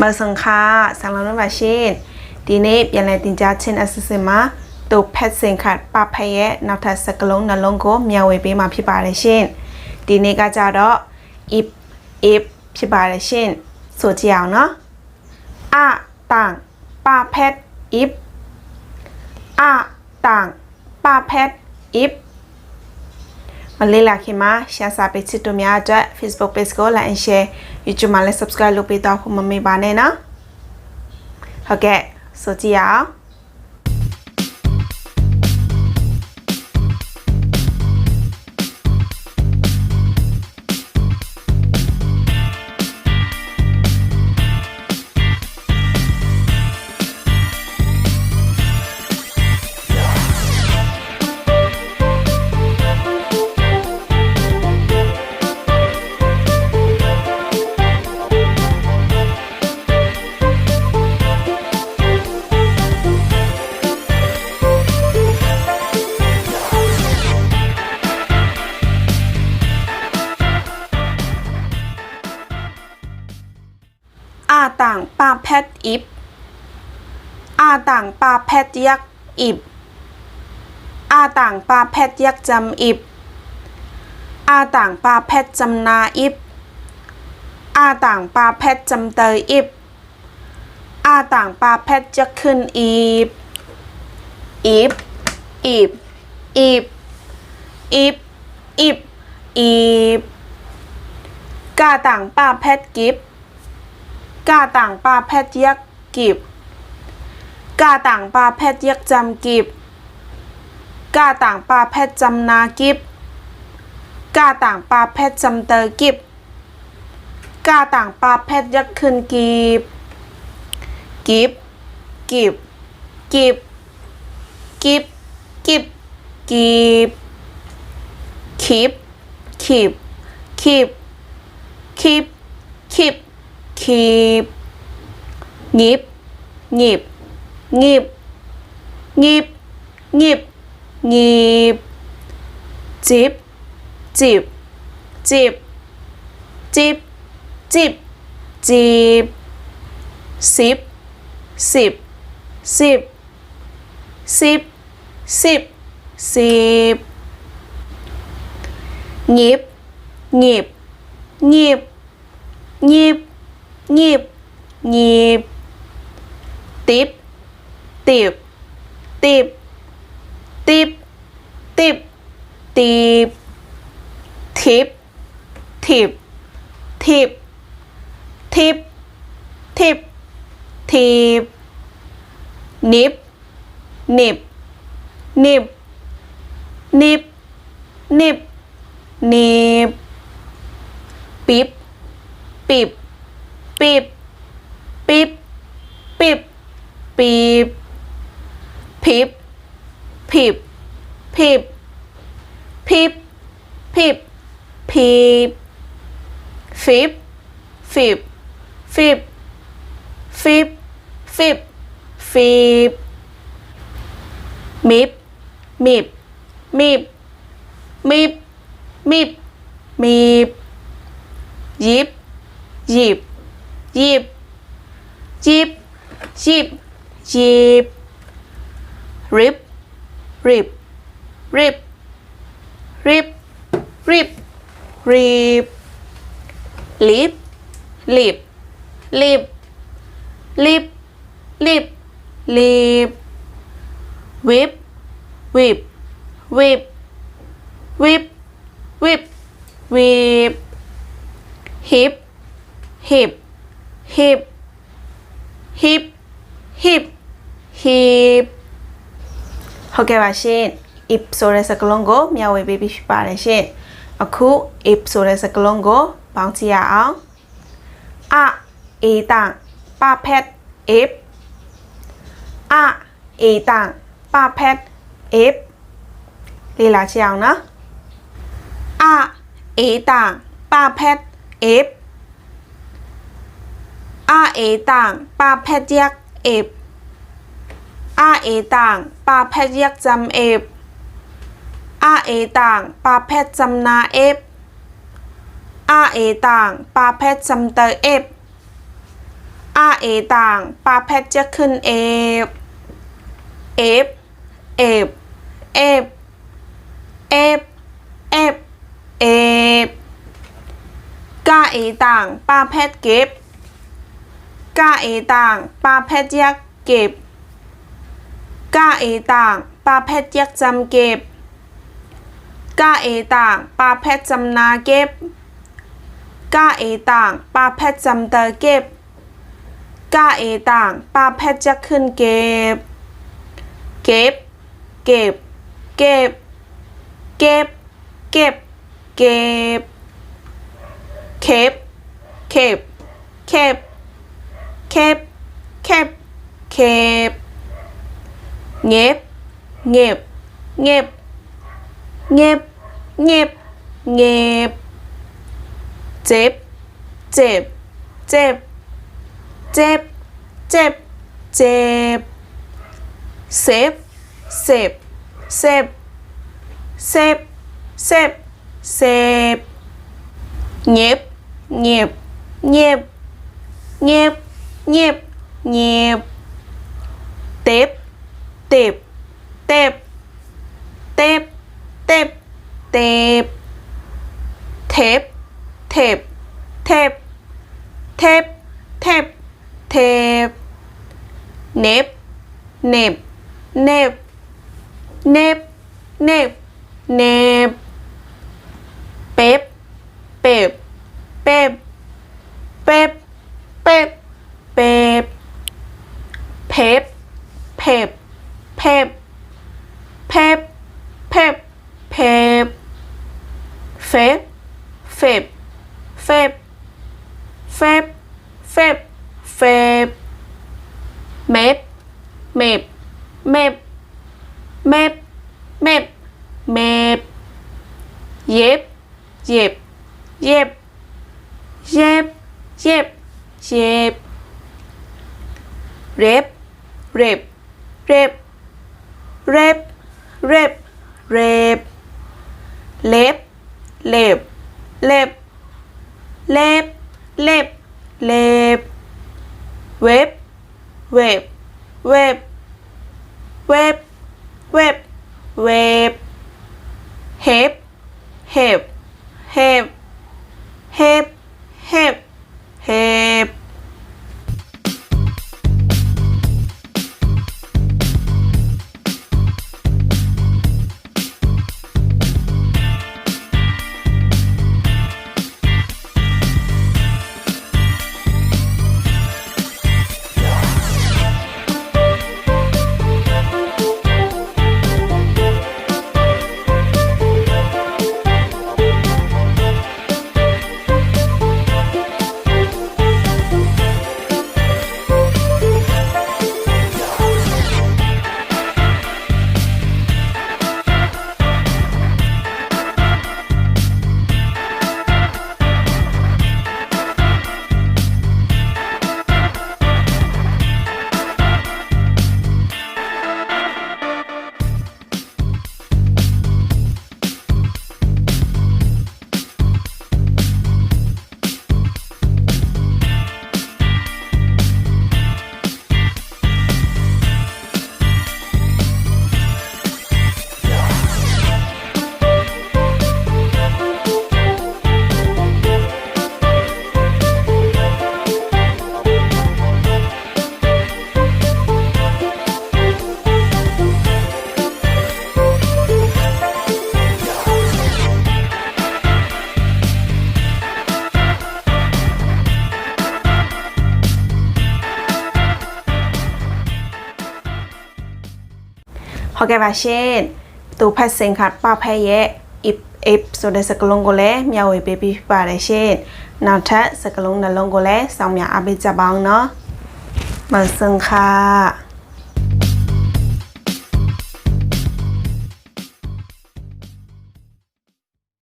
မဆန်ခါဆန်လောင်းပါရှင်ဒီနေ့ပြန်လည်တင် जा ချင်းအဆစ်စင်မှာတူဖက်စင်ခတ်ပဖက်ရဲ့နောက်ထပ်စကလုံးနှလုံးကိုမျှဝေပေးမှာဖြစ်ပါတယ်ရှင်ဒီနေ့ကကြတော့ if if ဖြစ်ပါတယ်ရှင်ဆိုကြအောင်နော်အတန်ပဖက် if အတန်ပဖက် if မလေးလာခင်မှာရှယ်စာပေးချစ်တို့များအတွက် Facebook page ကို like and share YouTube မှာလည်း subscribe လုပ်ပေးတော့ဖို့မမေ့ပါနဲ့နော်ဟုတ်ကဲ့ဆိုကြည့်ရအောင် แพทอิบ อาต่างปาแพทยักอิบ อาต่างปาแพทยักจำอิบ อาต่างปาแพทจำนาอิบ อาต่างปาแพทจำเตยอิบ อาต่างปาแพทยักขึ้นอีบ อิบ อิบ อิบ อิบ อิบอีบกาต่างปาแพทกิบ กาต่างปลาแพทย์ยักกิบ กาต่างปลาแพทย์ยักจำกิบ กาต่างปลาแพทย์จำนากิบ กาต่างปลาแพทย์จำเตอกิบ กาต่างปลาแพทย์ยักขึ้นกีบกิบ กิบ กิบ กิบ กิบ กิบคิบคิบคิบคิบคิบ คีบงิบงิบงิบงิบงิบงิบจิบจิบจิบจิบจิบจิบสิบสิบสิบสิบสิบสิบงิบงิบงิบงิบ หยิบหยิบติบ ติบ ติบ ติบ ติบ ติบ ทิบ ทิบ ทิบ ทิบ ทิบ ทิบ นิบ นิบ นิบ นิบ นิบ นิบ ปิบ ปิบ ปีบปีบ พิบ พิบ พิบ พิบ พิบ พิบ ฟิบ ฟิบ ฟิบ ฟิบ ฟิบ ฟิบ มิบ มิบ มิบ มิบ มิบ มิบยิบยิบ หยิบ จิบ จิบ จิบ ริบ ริบ ริบ ริบ ริบ ริบ ลิบ ลิบ ลิบ ลิบ ลิบ ลิบ วิบ วิบ วิบ วิบ วิบ วิบ ฮิป ฮิป hip hip hip hip ဟုတ်ကဲ့ပါရှင် if ဆိုတဲ့စကားလုံးကိုမျှဝေပေးပြီးဖြစ်ပါတယ်ရှင်အခု if ဆိုတဲ့စကားလုံးကိုပေါင်းကြည့်ရအောင်အအေတန်ပဖက် if အအေတန်ပဖက် if လေ့လာကြည့်အောင်နော်အအေတန်ပဖက် if อา เอต่างปาแพทยักเอบอาเอต่างปาแพทยักจำเอบอาเอต่างปาแพทจำนาเอบอาเอต่างปาแพทจำเตอเอบอาเอต่างปาแพทจะขึ้นเอฟเอฟเอฟเอฟเอฟเอฟเอฟกาเอต่างปาแพทเก็บ กาเอต่างปลาแพทยักเก็บกาเอต่างปลาแพทยักจำเก็บกาเอต่างปลาแพทจำนาเก็บกาเอต่างปลาแพทจำเตอเก็บกาเอต่างปลาแพทจะขึ้นเก็บ เก็บ เก็บ เก็บ เก็บ เก็บ เก็บเข็บเข็บเข็บ เข็บเข็บเข็บเงียบเงียบเงียบเงียบเงียบเงียบเจ็บเจ็บเจ็บเจ็บเจ็บเจ็บเซฟเซฟเซฟเซฟเซฟเซฟเงียบเงียบเงียบเงียบ เงียบเงียบเต็บเต็บเต็บเต็บเต็บเต็บเทปเทปเทปเทปเทปเทปเน็บเน็บเน็บเน็บเน็บเน็บเป๊บเป๊บเป๊บเป๊บเป๊บเป๊บเพบเพบเพบเพบเพบเพบ เฟบเฟบเฟบเฟบเฟบเฟบเมบเมบเมบเมบเมบเมบเย็บเย็บเย็บเย็บเย็บเย็บเร็บเร็บเร็บเร็บเร็บเร็บเล็บ เล็บ เล็บ เล็บ เล็บ เล็บ เว็บ เว็บ เว็บ เว็บ เว็บ เว็บ เห็บ เห็บ เห็บ เห็บ เห็บ เห็บ ဟုတ်ကဲ့ပါရှင်သူဖတ်စင်ခတ်ပဖဲရဲ့ if if ဆိုတဲ့စကားလုံးကိုလည်းမျှဝေပေးပြီးပါတယ်ရှင်နောက်ထပ်စကားလုံးနှလုံးကိုလည်းစောင့်မျှအားပေးကြပါအောင်နော်မစင်ခါ